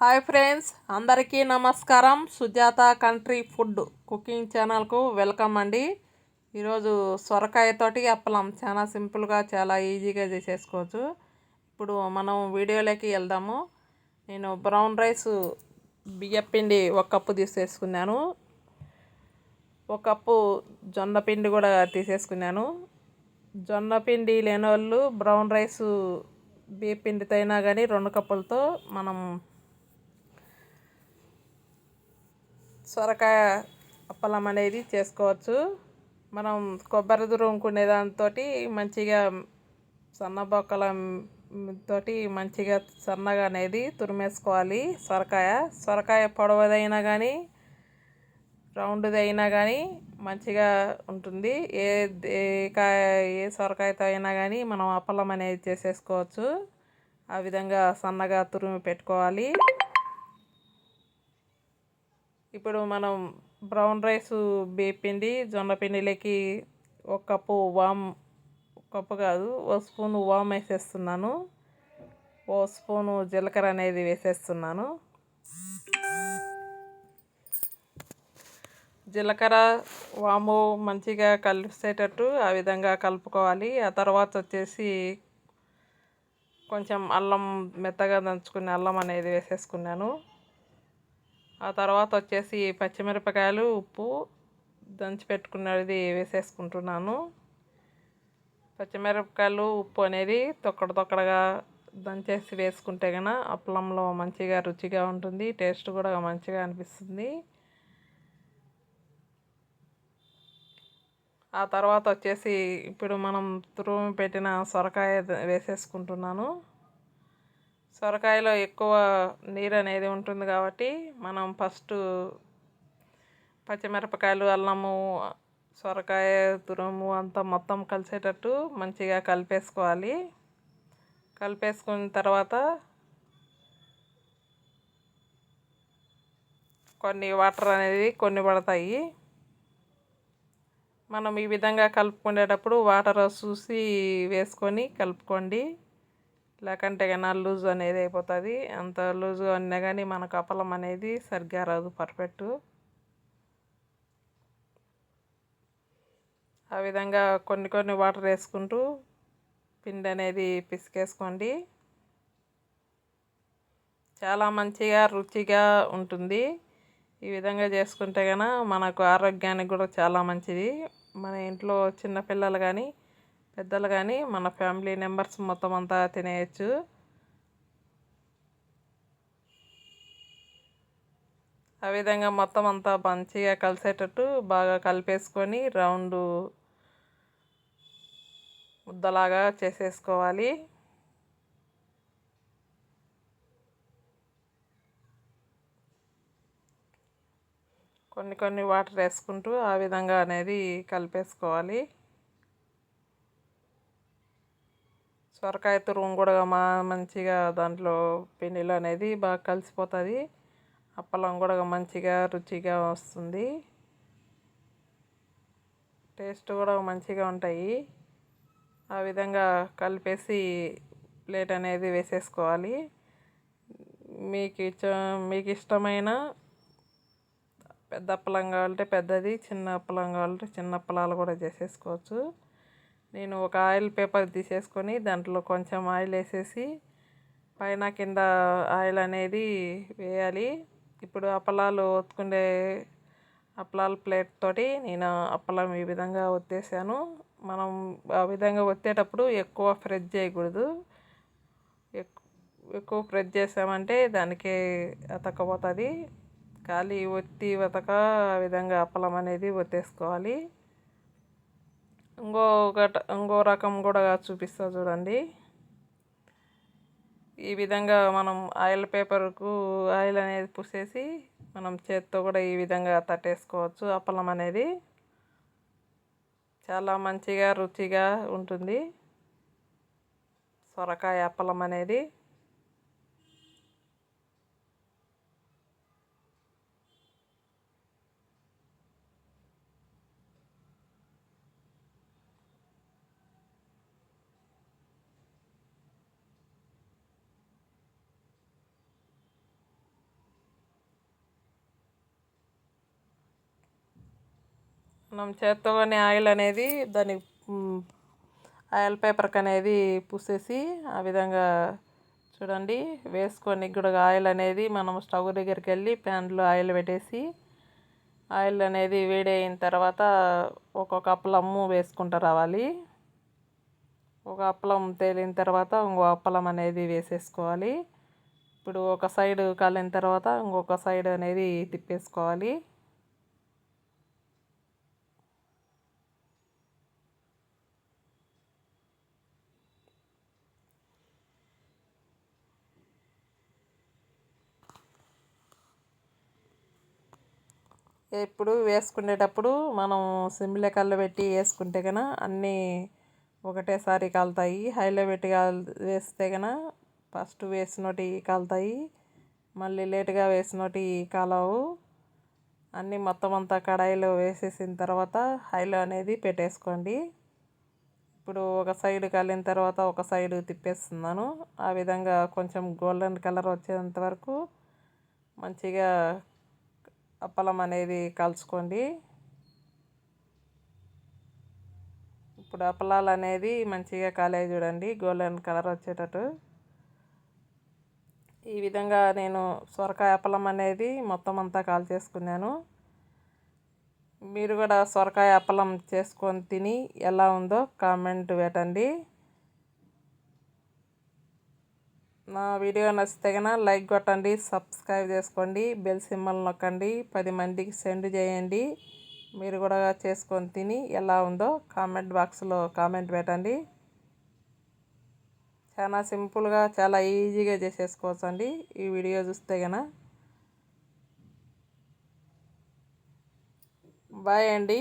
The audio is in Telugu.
హాయ్ ఫ్రెండ్స్ అందరికీ నమస్కారం. సుజాత కంట్రీ ఫుడ్ కుకింగ్ ఛానల్కు వెల్కమ్ అండి. ఈరోజు సొరకాయతోటి అప్పలం చాలా సింపుల్గా చాలా ఈజీగా చేసేసుకోవచ్చు. ఇప్పుడు మనం వీడియోలోకి వెళ్దాము. నేను బ్రౌన్ రైస్ బియ్యపిండి ఒక కప్పు తీసేసుకున్నాను. ఒక కప్పు జొన్న పిండి కూడా తీసేసుకున్నాను. జొన్న పిండి లేని వాళ్ళు బ్రౌన్ రైస్ బియ్యపిండితో అయినా కానీ రెండు కప్పులతో మనం సొరకాయ అప్పలం అనేది చేసుకోవచ్చు. మనం కొబ్బరి తురుముకునే దాంతో మంచిగా సన్న బొక్కల తోటి మంచిగా సన్నగా అనేది తురిమేసుకోవాలి సొరకాయ. సొరకాయ పొడవదైనా కానీ రౌండ్ది అయినా కానీ మంచిగా ఉంటుంది. ఏ ఏ కాయ ఏ సొరకాయతో అయినా కానీ మనం అప్పలం అనేది చేసేసుకోవచ్చు. ఆ విధంగా సన్నగా తురిమి పెట్టుకోవాలి. ఇప్పుడు మనం బ్రౌన్ రైస్ బియ్యపిండి జొన్న పిండిలోకి ఒక కప్పు వామ్ కప్పు కాదు ఓ స్పూను వామ్ వేసేస్తున్నాను. ఓ స్పూను జీలకర్ర అనేది వేసేస్తున్నాను. జీలకర్ర వాము మంచిగా కలిసేటట్టు ఆ విధంగా కలుపుకోవాలి. ఆ తర్వాత వచ్చేసి కొంచెం అల్లం మెత్తగా దంచుకునే అల్లం అనేది వేసేసుకున్నాను. ఆ తర్వాత వచ్చేసి పచ్చిమిరపకాయలు ఉప్పు దంచి పెట్టుకున్నది వేసేసుకుంటున్నాను. పచ్చిమిరపకాయలు ఉప్పు అనేది తొక్కడ తొక్కడగా దంచేసి వేసుకుంటే కనుక అప్పలంలో మంచిగా రుచిగా ఉంటుంది టేస్ట్ కూడా మంచిగా అనిపిస్తుంది. ఆ తర్వాత వచ్చేసి ఇప్పుడు మనం తురుము పెట్టిన సొరకాయ వేసేసుకుంటున్నాను. సొరకాయలో ఎక్కువ నీరు అనేది ఉంటుంది కాబట్టి మనం ఫస్ట్ పచ్చిమిరపకాయలు అల్లము సొరకాయ తురుము అంతా మొత్తం కలిసేటట్టు మంచిగా కలిపేసుకోవాలి. కలిపేసుకున్న తర్వాత కొన్ని వాటర్ అనేది కొన్ని పడతాయి. మనం ఈ విధంగా కలుపుకునేటప్పుడు వాటర్ చూసి వేసుకొని కలుపుకోండి. లేకంటే కన్నా లూజ్ అనేది అయిపోతుంది. అంత లూజ్గా ఉన్నా కానీ మన కపలం అనేది సరిగ్గా రాదు పర్ఫెక్ట్ ఆ విధంగా కొన్ని కొన్ని వాటర్ వేసుకుంటూ పిండి అనేది పిసికేసుకోండి. చాలా మంచిగా రుచిగా ఉంటుంది. ఈ విధంగా చేసుకుంటే కనుక మనకు ఆరోగ్యానికి కూడా చాలా మంచిది. మన ఇంట్లో చిన్నపిల్లలు కానీ పెద్దలు కానీ మన ఫ్యామిలీ మెంబర్స్ మొత్తం అంతా తినేయచ్చు. ఆ విధంగా మొత్తం అంతా మంచిగా కలిసేటట్టు బాగా కలిపేసుకొని రౌండ్ ముద్దలాగా చేసేసుకోవాలి. కొన్ని కొన్ని వాటర్ వేసుకుంటూ ఆ విధంగా అనేది కలిపేసుకోవాలి. సొరకాయ తురుము కూడా మా మంచిగా దాంట్లో పిండిలో అనేది బాగా కలిసిపోతుంది. అప్పలం కూడా మంచిగా రుచిగా వస్తుంది. టేస్ట్ కూడా మంచిగా ఉంటాయి. ఆ విధంగా కలిపేసి ప్లేట్ అనేది వేసేసుకోవాలి. మీకు ఇచ్చ మీకు ఇష్టమైన పెద్ద అప్పలం కావాలంటే పెద్దది చిన్న అప్పలం కావాలంటే చిన్న అప్పలాలు కూడా చేసేసుకోవచ్చు. నేను ఒక ఆయిల్ పేపర్ తీసేసుకొని దాంట్లో కొంచెం ఆయిల్ వేసేసి పైన కింద ఆయిల్ అనేది వేయాలి. ఇప్పుడు అప్పలాలు ఒత్తుకునే అప్పలాల ప్లేట్ తోటి నేను అప్పలం ఈ విధంగా ఒత్తేసాను. మనం ఆ విధంగా ఒత్తేటప్పుడు ఎక్కువ ఫ్రెష్ చేయకూడదు. ఎక్కువ ఫ్రెష్ చేసామంటే దానికి అతకపోతుంది ఖాళీ ఒత్తి వతక ఆ విధంగా అప్పలం అనేది ఒత్తేసుకోవాలి. ఇంకొక ఇంకో రకం కూడా చూపిస్తా చూడండి. ఈ విధంగా మనం ఆయిల్ పేపర్కు ఆయిల్ అనేది పూసేసి మనం చేత్తో కూడా ఈ విధంగా తట్టేసుకోవచ్చు అప్పలం అనేది. చాలా మంచిగా రుచిగా ఉంటుంది. సొరకాయ అప్పలం అనేది. మనం చేత్తోనే ఆయిల్ అనేది దాని ఆయిల్ పేపర్కి అనేది పూసేసి ఆ విధంగా చూడండి వేసుకొని కూడా ఆయిల్ అనేది మనం స్టవ్ దగ్గరికి వెళ్ళి ప్యాన్లో ఆయిల్ పెట్టేసి ఆయిల్ అనేది వేడి అయిన తర్వాత ఒక్కొక్క అప్పలము వేసుకుంటూ రావాలి. ఒక అప్పలం తేలిన తర్వాత ఇంకో అప్పలం అనేది వేసేసుకోవాలి. ఇప్పుడు ఒక సైడ్ కాలిన తర్వాత ఇంకొక సైడ్ అనేది తిప్పేసుకోవాలి. ఇప్పుడు వేసుకునేటప్పుడు మనం సిమ్లో కళ్ళు పెట్టి వేసుకుంటే కన అన్నీ ఒకటేసారి కాలుతాయి. హైలో పెట్టి కాల్ వేస్తే కన ఫస్ట్ వేసినోటి కాలుతాయి. మళ్ళీ లేటుగా వేసినోటి కాలవు. అన్నీ మొత్తం అంతా కడాయిలో వేసేసిన తర్వాత హైలో అనేది పెట్టేసుకోండి. ఇప్పుడు ఒక సైడ్ కాలిన తర్వాత ఒక సైడ్ తిప్పేస్తున్నాను. ఆ విధంగా కొంచెం గోల్డెన్ కలర్ వచ్చేంత వరకు మంచిగా అప్పలం అనేది కలుసుకోండి ఇప్పుడు అప్పలాలు అనేది మంచిగా కాలే చూడండి. గోల్డెన్ కలర్ వచ్చేటట్టు. ఈ విధంగా నేను సొరకాయ అప్పలం అనేది మొత్తం అంతా కాల్ చేసుకున్నాను మీరు కూడా సొరకాయ అప్పలం చేసుకొని తిని ఎలా ఉందో కామెంట్ పెట్టండి. నా వీడియో నచ్చితే కనుక లైక్ కొట్టండి సబ్స్క్రైబ్ చేసుకోండి బెల్ సింబల్ నొక్కండి పది మందికి సెండ్ చేయండి. మీరు కూడా చేసుకొని తిని ఎలా ఉందో కామెంట్ బాక్స్లో కామెంట్ పెట్టండి. చాలా సింపుల్గా చాలా ఈజీగా చేసేసుకోవచ్చు అండి ఈ వీడియో చూస్తే కనుక బాయ్ అండి.